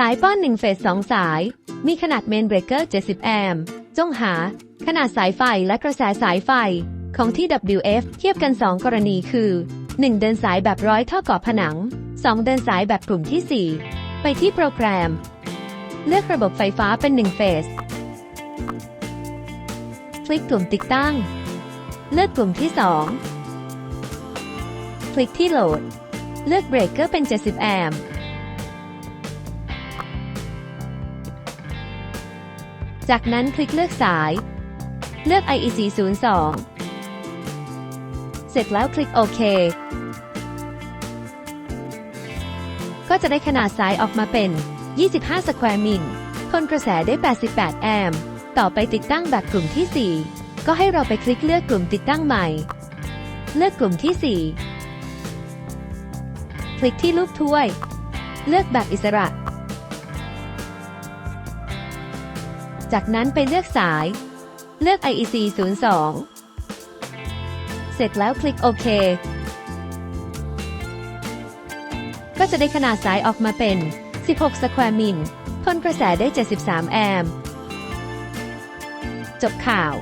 สายป้อน1เฟส2 สาย มีขนาดเมนเบรกเกอร์ 70 แอมป์จงหา ขนาดสายไฟและกระแสสายไฟ ของ TWF เทียบกัน 2 กรณีคือ 1 เดินสายแบบร้อยเท่ากับผนัง 2 เดินสายแบบกลุ่มที่ 4 ไปที่โปรแกรม เลือกระบบไฟฟ้าเป็น1เฟส คลิกกลุ่มติดตั้ง เลือกกลุ่มที่ 2 คลิกที่โหลด เลือกเบรกเกอร์เป็น 70 แอมป์ จากนั้นคลิกเลือกสาย เลือก IEC 02 เสร็จแล้วคลิกโอเค ก็จะได้ขนาดสายออกมาเป็น 25 สแควร์มิลทนกระแสได้ 88 แอมป์ ต่อไปติดตั้งแบบกลุ่มที่ 4 ก็ให้เราไปคลิกเลือกกลุ่มติดตั้งใหม่ เลือกกลุ่มที่ 4 คลิกที่รูปถ้วย เลือกแบบอิสระ จากนั้นไปเลือกสาย เลือก IEC 02 เสร็จแล้วคลิกโอเค ก็จะได้ขนาดสายออกมาเป็น 16 สแควร์มิลทนกระแสได้ 73 แอมป์ จบข่าว